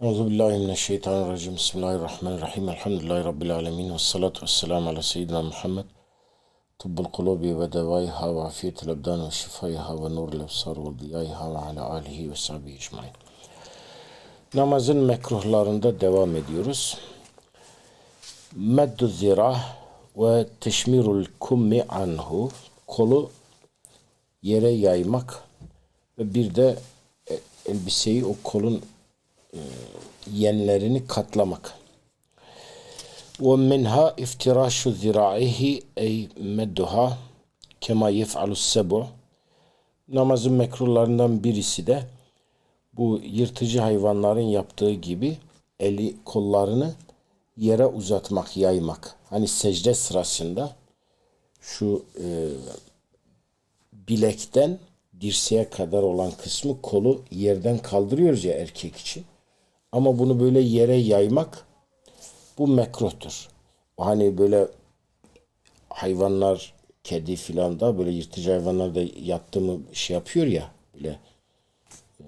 Euzubillahimineşşeytanirracim. Bismillahirrahmanirrahim. Elhamdülillahi Rabbil alemin. Ve salatu ve selamu ala seyyidina Muhammed. Tıbbul kulubi ve devaiha ve afiyetil ebdan ve şifaiha ve nurul efsar ve diyaiha ve ala alihi ve sahbihi ecmain. Namazın mekruhlarında devam ediyoruz. Meddu zira ve teşmirul kummi anhu. Kolu yere yaymak ve bir de e, elbiseyi o kolun yenlerini katlamak. Ve minha iftirashu zira'ihi ey medduha kema yef'alu sebu. Namazın mekruhlarından birisi de bu yırtıcı hayvanların yaptığı gibi eli kollarını yere uzatmak, yaymak. Hani secde sırasında şu e, bilekten dirseğe kadar olan kısmı kolu yerden kaldırıyoruz ya erkek için. Ama bunu böyle yere yaymak bu mekruhtur. Hani böyle hayvanlar kedi filan da böyle yırtıcı hayvanlar da yattı mı şey yapıyor ya böyle e,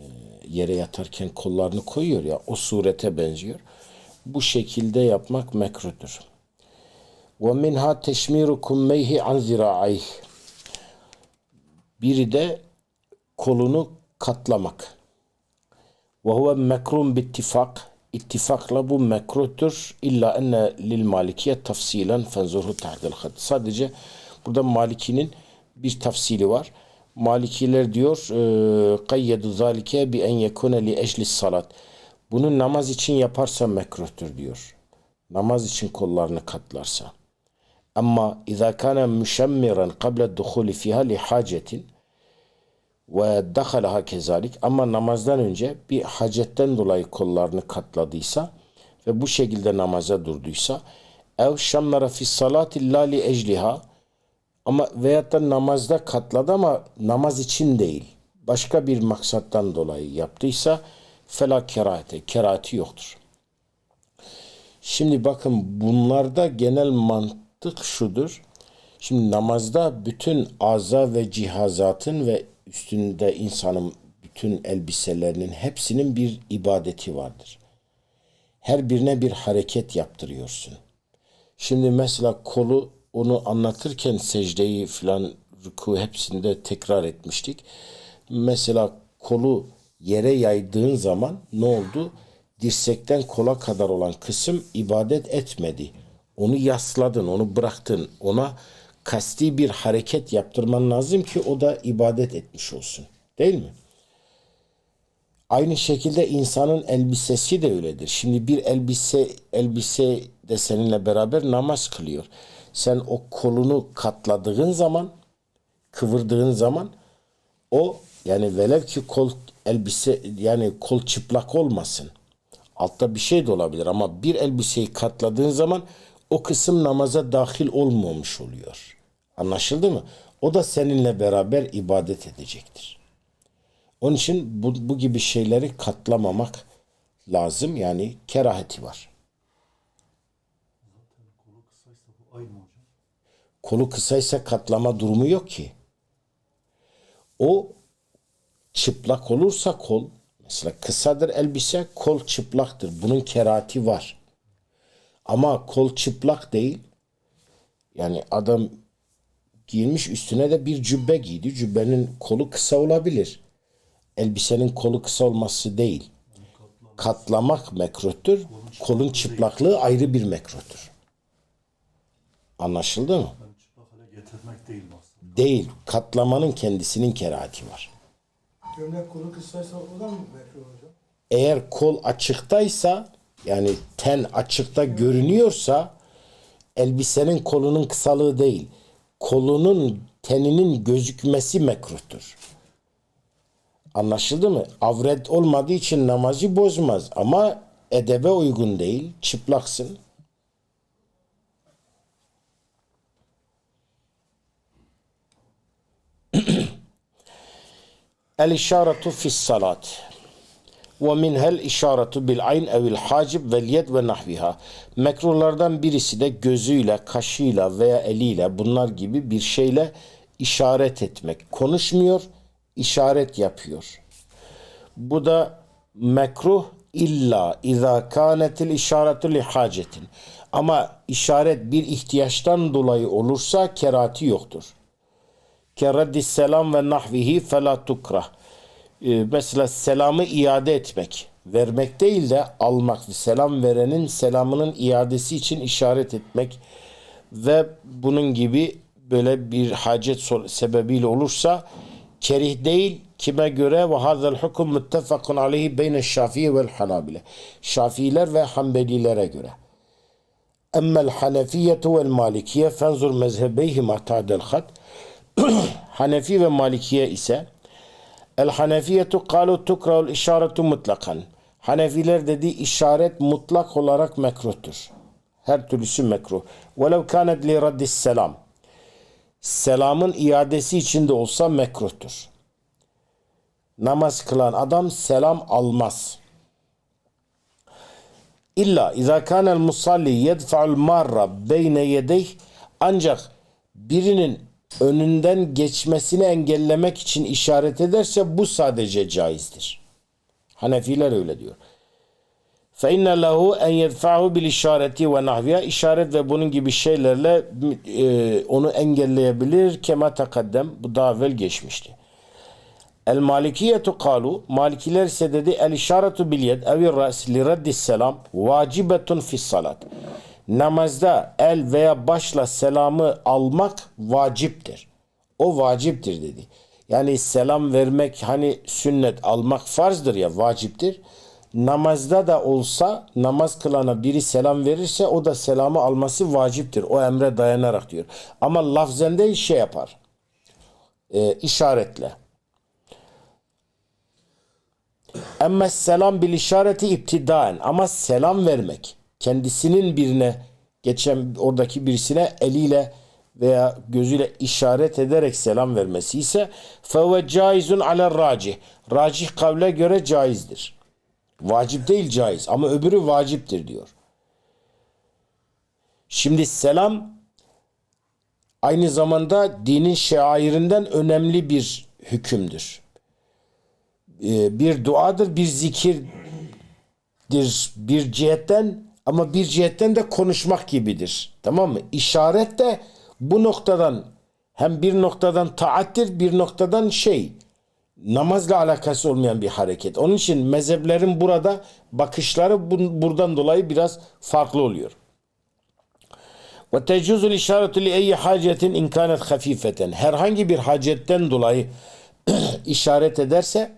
yere yatarken kollarını koyuyor ya o surete benziyor. Bu şekilde yapmak mekruhtur. Ve minha teşmiru kummeyhi an zira'ayh. Biri de kolunu katlamak. Ve huve mekrum bittifak. İttifakla bu mekruhtur. İlla enne lil malikiye tafsilen fenzurhu tahdil had. Sadece burada Maliki'nin bir tafsili var. Malikiler diyor kayyedu zalike bi en yekune li eclis salat. Bunu namaz için yaparsa mekruhtur diyor. Namaz için kollarını katlarsa. Ama izâ kâne müşemmiren kable duhuli fiha li hacetin ve dahalaha kezalik ama namazdan önce bir hacetten dolayı kollarını katladıysa ve bu şekilde namaza durduysa ev şammara fi salati la li ecliha ama veyahut da namazda katladı ama namaz için değil başka bir maksattan dolayı yaptıysa fela kerahate kerahati yoktur. Şimdi bakın bunlarda genel mantık şudur. Şimdi namazda bütün aza ve cihazatın ve üstünde insanın bütün elbiselerinin hepsinin bir ibadeti vardır. Her birine bir hareket yaptırıyorsun. Şimdi mesela kolu onu anlatırken secdeyi filan ruku hepsinde tekrar etmiştik. Mesela kolu yere yaydığın zaman ne oldu? Dirsekten kola kadar olan kısım ibadet etmedi. Onu yasladın, onu bıraktın. Ona kasti bir hareket yaptırman lazım ki o da ibadet etmiş olsun. Değil mi? Aynı şekilde insanın elbisesi de öyledir. Şimdi bir elbise elbise de seninle beraber namaz kılıyor. Sen o kolunu katladığın zaman, kıvırdığın zaman o yani velev ki kol elbise yani kol çıplak olmasın. Altta bir şey de olabilir ama bir elbiseyi katladığın zaman o kısım namaza dahil olmamış oluyor. Anlaşıldı mı? O da seninle beraber ibadet edecektir. Onun için bu, bu gibi şeyleri katlamamak lazım. Yani keraheti var. Kolu kısaysa? Kolu kısaysa katlama durumu yok ki. O çıplak olursa kol, mesela kısadır elbise, kol çıplaktır. Bunun kerahati var. Ama kol çıplak değil. Yani adam giyinmiş üstüne de bir cübbe giydi. Cübbenin kolu kısa olabilir. Elbisenin kolu kısa olması değil. Katlamak mekruhtur. Kolun çıplaklığı ayrı bir mekruhtur. Anlaşıldı mı? Değil. Katlamanın kendisinin kerahati var. Gömlek kolu kısaysa o da mı mekruh hocam? Eğer kol açıktaysa yani ten açıkta görünüyorsa elbisenin kolunun kısalığı değil. Kolunun teninin gözükmesi mekruhtur. Anlaşıldı mı? Avret olmadığı için namazı bozmaz ama edebe uygun değil. Çıplaksın. El işaretu fis salat. Ve minhel işaretu bil ayn evil hacib vel yed ve nahviha. Mekruhlardan birisi de gözüyle, kaşıyla veya eliyle bunlar gibi bir şeyle işaret etmek. Konuşmuyor, işaret yapıyor. Bu da mekruh illa izâ kânetil işaretu li hacetin. Ama işaret bir ihtiyaçtan dolayı olursa kerati yoktur. Kereddis selam ve nahvihi felâ tukrah. Ee, mesela selamı iade etmek. Vermek değil de almak. Selam verenin selamının iadesi için işaret etmek ve bunun gibi böyle bir hacet sebebiyle olursa kerih değil kime göre ve hazel hukum muttefakun aleyhi beyne şafii vel hanabile. Şafiiler ve Hanbelilere göre. Emmel hanefiyetu vel malikiye fenzur mezhebeyhima ta'del hat. Hanefi ve Malikiye ise El Hanefiyetu kalu tukra'ul işaretu mutlakan. Hanefiler dedi işaret mutlak olarak mekruhtur. Her türlüsü mekruh. Velev kanet li raddis selam. Selamın iadesi içinde olsa mekruhtur. Namaz kılan adam selam almaz. İlla izâ kânel musalli yedfa'ul marra beyne yedeyh ancak birinin önünden geçmesini engellemek için işaret ederse bu sadece caizdir. Hanefiler öyle diyor. فَاِنَّ لَهُ اَنْ يَدْفَعُهُ بِالْاِشَارَةِ وَنَحْوِيَا işaret ve bunun gibi şeylerle e, onu engelleyebilir. Kema takaddem. Bu daha evvel geçmişti. El malikiyetu kalu Malikiler ise dedi el işaretu bil yed evi ras li raddis selam vacibetun fis salat. Namazda el veya başla selamı almak vaciptir. O vaciptir dedi. Yani selam vermek hani sünnet almak farzdır ya vaciptir. Namazda da olsa namaz kılana biri selam verirse o da selamı alması vaciptir. O emre dayanarak diyor. Ama lafzen değil şey yapar. E, işaretle. Emme selam bil işareti iptidaen ama selam vermek kendisinin birine geçen oradaki birisine eliyle veya gözüyle işaret ederek selam vermesi ise feve caizun ala racih. Racih kavle göre caizdir. Vacip değil caiz ama öbürü vaciptir diyor. Şimdi selam aynı zamanda dinin şairinden önemli bir hükümdür e, bir duadır, bir zikirdir bir cihetten ama bir cihetten de konuşmak gibidir. Tamam mı? İşaret de bu noktadan hem bir noktadan taattir, bir noktadan şey namazla alakası olmayan bir hareket. Onun için mezheplerin burada bakışları bu- buradan dolayı biraz farklı oluyor. Ve tecuzul işaretu li eyyi hacetin in kanet hafifeten. Herhangi bir hacetten dolayı işaret ederse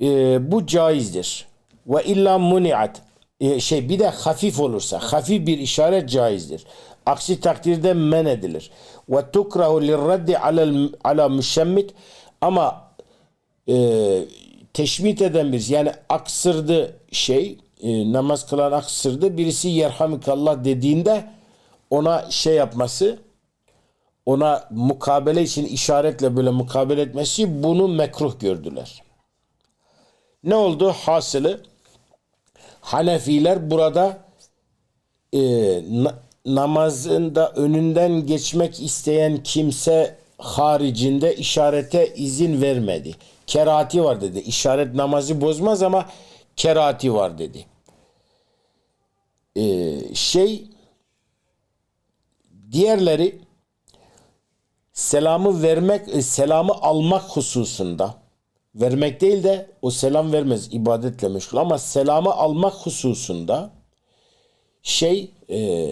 e, bu caizdir. Ve illa muniat e, şey bir de hafif olursa hafif bir işaret caizdir. Aksi takdirde men edilir. Ve tukrahu lirraddi ala, müşemmit ama e, teşmit eden birisi yani aksırdı şey e, namaz kılan aksırdı birisi yerhamikallah dediğinde ona şey yapması ona mukabele için işaretle böyle mukabele etmesi bunu mekruh gördüler. Ne oldu? Hasılı Hanefiler burada e, na- namazında önünden geçmek isteyen kimse haricinde işarete izin vermedi. Kerati var dedi. İşaret namazı bozmaz ama kerati var dedi. E, şey diğerleri selamı vermek, e, selamı almak hususunda vermek değil de o selam vermez ibadetle meşgul ama selamı almak hususunda şey e,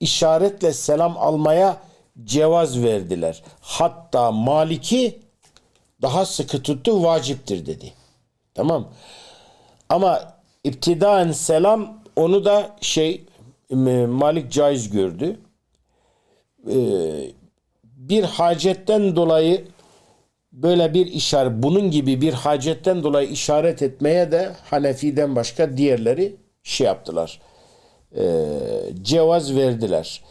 işaretle selam almaya cevaz verdiler. Hatta Maliki daha sıkı tuttu vaciptir dedi. Tamam. Ama iptidaen selam onu da şey e, Malik caiz gördü. E, bir hacetten dolayı böyle bir işaret bunun gibi bir hacetten dolayı işaret etmeye de Hanefi'den başka diğerleri şey yaptılar. Ee, cevaz verdiler.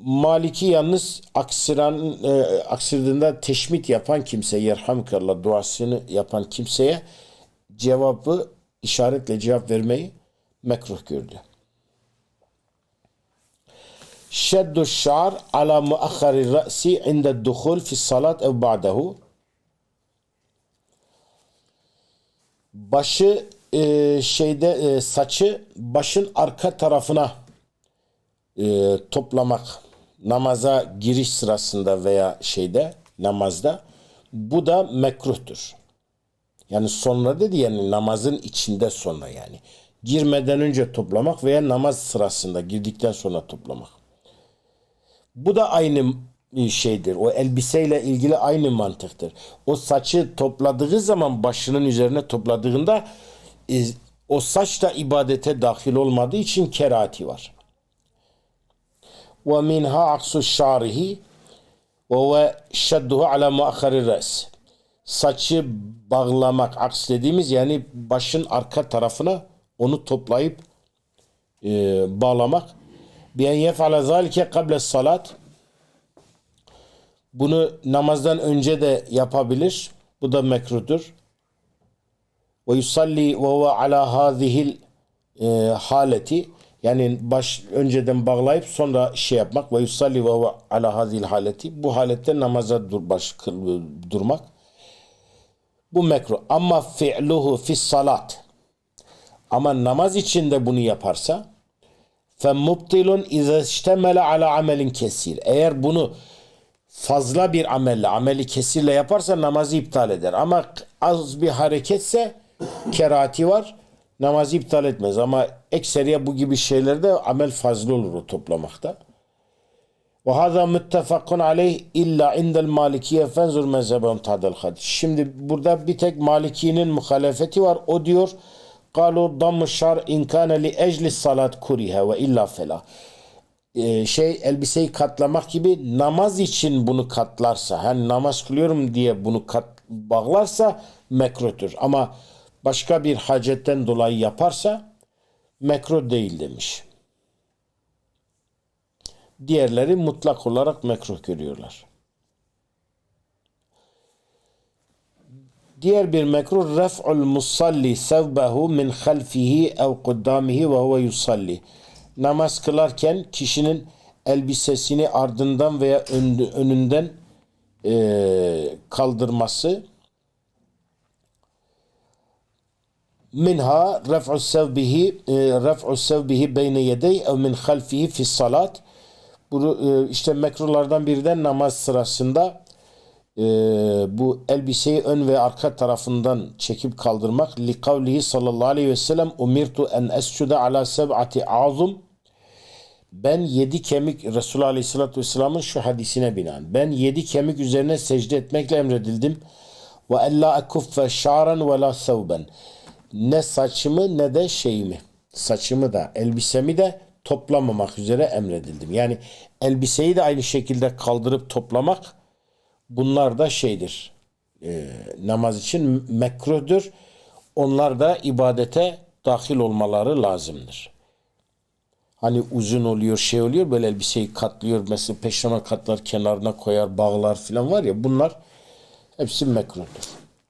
Maliki yalnız aksiran e, aksırdığında teşmit yapan kimse yerhamkallah duasını yapan kimseye cevabı işaretle cevap vermeyi mekruh gördü şeddu şar ala muakhari ra'si inde duhul fi salat ev ba'dahu başı e, şeyde e, saçı başın arka tarafına e, toplamak namaza giriş sırasında veya şeyde namazda bu da mekruhtur. Yani sonra dedi yani namazın içinde sonra yani. Girmeden önce toplamak veya namaz sırasında girdikten sonra toplamak. Bu da aynı şeydir. O elbiseyle ilgili aynı mantıktır. O saçı topladığı zaman başının üzerine topladığında e, o saç da ibadete dahil olmadığı için kerati var. Ve minha aksu şarihi ve huve şedduhu ala muakhari res. Saçı bağlamak, aks dediğimiz yani başın arka tarafına onu toplayıp e, bağlamak. Bi en yef'ale zalike kable salat. Bunu namazdan önce de yapabilir. Bu da mekruhtur. Ve yusalli ve huve ala hazihil e, haleti yani baş önceden bağlayıp sonra şey yapmak ve yusalli ve huve ala hazihil haleti bu halette namaza dur, baş, kıl- durmak bu mekruh ama fi'luhu fi salat ama namaz içinde bunu yaparsa فَمُبْطِلٌ اِذَا اشْتَمَلَ عَلَى amelin kesir. Eğer bunu fazla bir amelle, ameli kesirle yaparsa namazı iptal eder. Ama az bir hareketse kerati var. Namazı iptal etmez. Ama ekseriye bu gibi şeylerde amel fazla olur o toplamakta. Ve hâzâ müttefakun aleyh illa indel malikiye fenzur mezhebem tadel hadis. Şimdi burada bir tek Maliki'nin muhalefeti var. O diyor Kalu damı şar inkâne li ecli salat kuriha ve illa fela. şey elbiseyi katlamak gibi namaz için bunu katlarsa hani namaz kılıyorum diye bunu kat, bağlarsa mekruhtur. Ama başka bir hacetten dolayı yaparsa mekruh değil demiş. Diğerleri mutlak olarak mekruh görüyorlar. Diğer bir mekruh ref'ul musalli sevbehu min halfihi ev kuddamihi ve huve yusalli. Namaz kılarken kişinin elbisesini ardından veya ön- önünden eee, kaldırması minha ref'u sevbihi eee, ref'u sevbihi beyne yedey ev min halfihi fi salat eee, işte mekruhlardan biri de namaz sırasında e, bu elbiseyi ön ve arka tarafından çekip kaldırmak. Li kavlihi sallallahu aleyhi ve sellem umirtu en escude ala seb'ati azum. Ben yedi kemik Resulullah aleyhissalatü vesselamın şu hadisine binaen ben yedi kemik üzerine secde etmekle emredildim. Ve ella ekuffe şa'ran ve la thawben ne saçımı ne de şeyimi saçımı da elbisemi de toplamamak üzere emredildim. Yani elbiseyi de aynı şekilde kaldırıp toplamak Bunlar da şeydir. e, namaz için mekruhdur. Onlar da ibadete dahil olmaları lazımdır. Hani uzun oluyor, şey oluyor, böyle elbiseyi katlıyor, mesela peşine katlar, kenarına koyar, bağlar falan var ya, bunlar hepsi mekruhtur.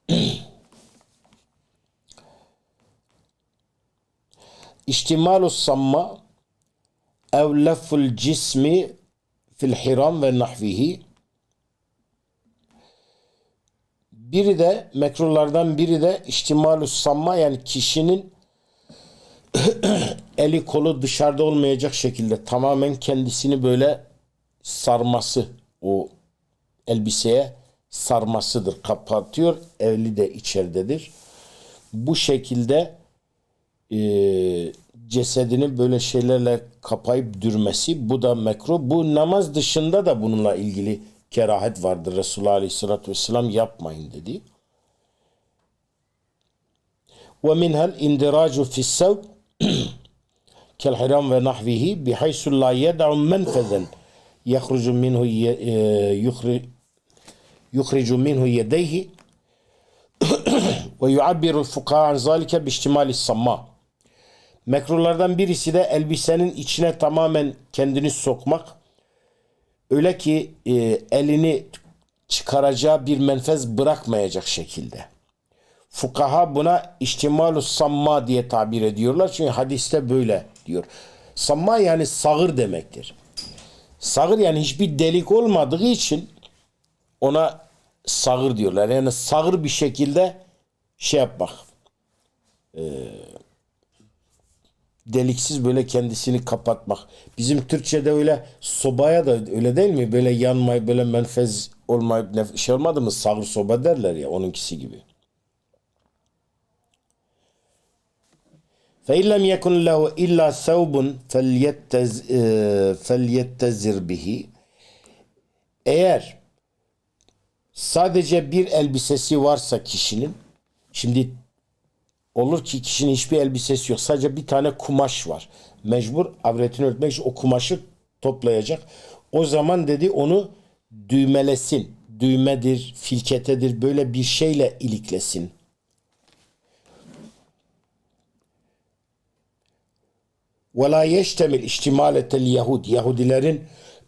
İhtimalu samma ev lefful cismi fil hiram ve nahvihi Biri de mekruhlardan biri de ihtimalü samma yani kişinin eli kolu dışarıda olmayacak şekilde tamamen kendisini böyle sarması o elbiseye sarmasıdır. Kapatıyor. Eli de içeridedir. Bu şekilde e, cesedini böyle şeylerle kapayıp dürmesi bu da mekruh. Bu namaz dışında da bununla ilgili kerahet vardır. Resulullah Aleyhisselatü Vesselam yapmayın dedi. Ve minhel indiracu fissevk kelhiram ve nahvihi bihaysu la yed'u menfezen yahrucu minhu e, yukhricu minhu yedeyhi ve yuabbiru fukaha an zalike biştimali samma. Mekruhlardan birisi de elbisenin içine tamamen kendini sokmak Öyle ki e, elini çıkaracağı bir menfez bırakmayacak şekilde. Fukaha buna ihtimalu samma diye tabir ediyorlar. Çünkü hadiste böyle diyor. Samma yani sağır demektir. Sağır yani hiçbir delik olmadığı için ona sağır diyorlar. Yani sağır bir şekilde şey yapmak deliksiz böyle kendisini kapatmak. Bizim Türkçe'de öyle sobaya da öyle değil mi? Böyle yanmayıp böyle menfez olmayıp nef- şey olmadı mı? Sağır soba derler ya onunkisi gibi. فَاِنْ لَمْ يَكُنْ لَهُ اِلَّا ثَوْبٌ فَلْيَتَّز- e, فَلْيَتَّزِرْ بِهِ Eğer sadece bir elbisesi varsa kişinin, şimdi olur ki kişinin hiçbir elbisesi yok. Sadece bir tane kumaş var. Mecbur avretini örtmek için o kumaşı toplayacak. O zaman dedi onu düğmelesin. Düğmedir, filketedir böyle bir şeyle iliklesin. Ve la yeştemil iştimaletel Yahud. Yahudilerin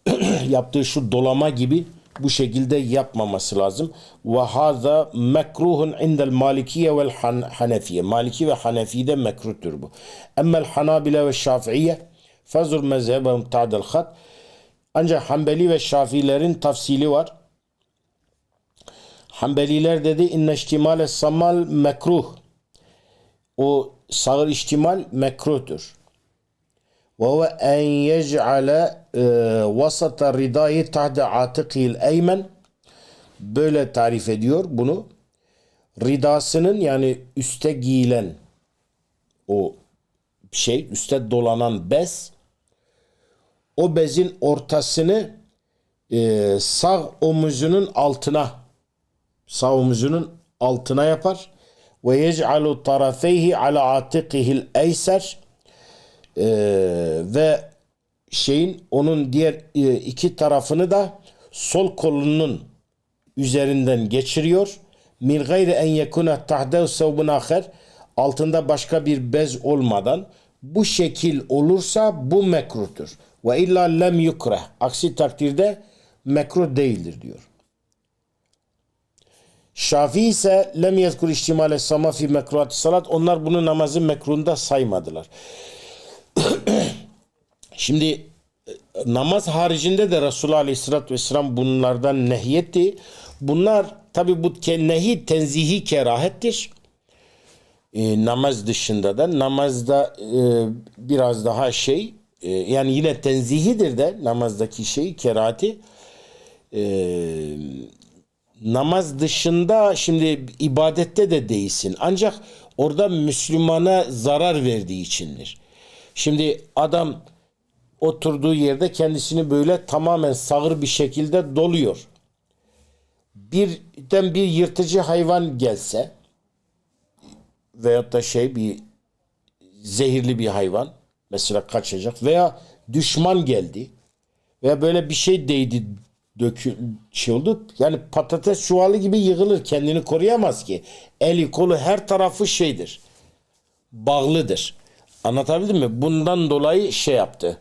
yaptığı şu dolama gibi bu şekilde yapmaması lazım. Ve haza mekruhun indel malikiye vel han- hanefiye. Maliki ve Hanefi'de mekruhtur bu. Emmel hanabile ve şafiiye fazur mezhebem ta'del hat. Ancak Hanbeli ve Şafiilerin tafsili var. Hanbeliler dedi inne iştimale samal mekruh. O sağır iştimal mekruhtur. وهو أن يجعل e, وسط الرداء تحت عاتقه الأيمن böyle tarif ediyor bunu. Ridasının yani üste giyilen o şey üste dolanan bez o bezin ortasını e, sağ omuzunun altına sağ omuzunun altına yapar ve yec'alu tarafeyhi ala atikihi'l eyser ee, ve şeyin onun diğer e, iki tarafını da sol kolunun üzerinden geçiriyor. Min gayri en yekuna tahdev sevbun aher altında başka bir bez olmadan bu şekil olursa bu mekruhtur. Ve illa lem yukreh. Aksi takdirde mekruh değildir diyor. Şafii ise lem yezkur ihtimale sama fi mekruhat salat. Onlar bunu namazın mekruhunda saymadılar. Şimdi e, namaz haricinde de Resulullah Aleyhisselatü Vesselam bunlardan nehyetti. Bunlar tabi bu nehi tenzihi kerahettir. E, namaz dışında da namazda e, biraz daha şey e, yani yine tenzihidir de namazdaki şey kerahati e, namaz dışında şimdi ibadette de değilsin. Ancak orada Müslümana zarar verdiği içindir. Şimdi adam oturduğu yerde kendisini böyle tamamen sağır bir şekilde doluyor. Birden bir yırtıcı hayvan gelse veyahut da şey bir zehirli bir hayvan mesela kaçacak veya düşman geldi veya böyle bir şey değdi dökül şey oldu. Yani patates çuvalı gibi yığılır kendini koruyamaz ki. Eli kolu her tarafı şeydir. Bağlıdır. Anlatabildim mi? Bundan dolayı şey yaptı.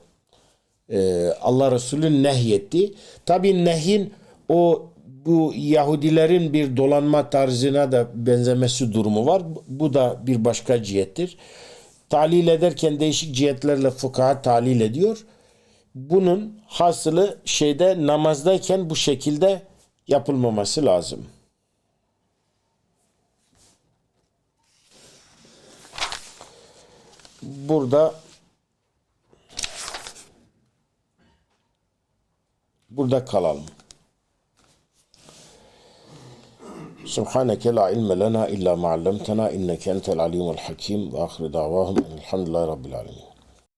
Ee, Allah Resulü nehyetti. Tabi nehyin o bu Yahudilerin bir dolanma tarzına da benzemesi durumu var. Bu da bir başka cihettir. Talil ederken değişik cihetlerle fukaha talil ediyor. Bunun hasılı şeyde namazdayken bu şekilde yapılmaması lazım. Burada burada kalalım. Subhaneke la ilme lena illa ma allamtena inneke entel alimul hakim ve ahir davahum elhamdülillahi rabbil alemin.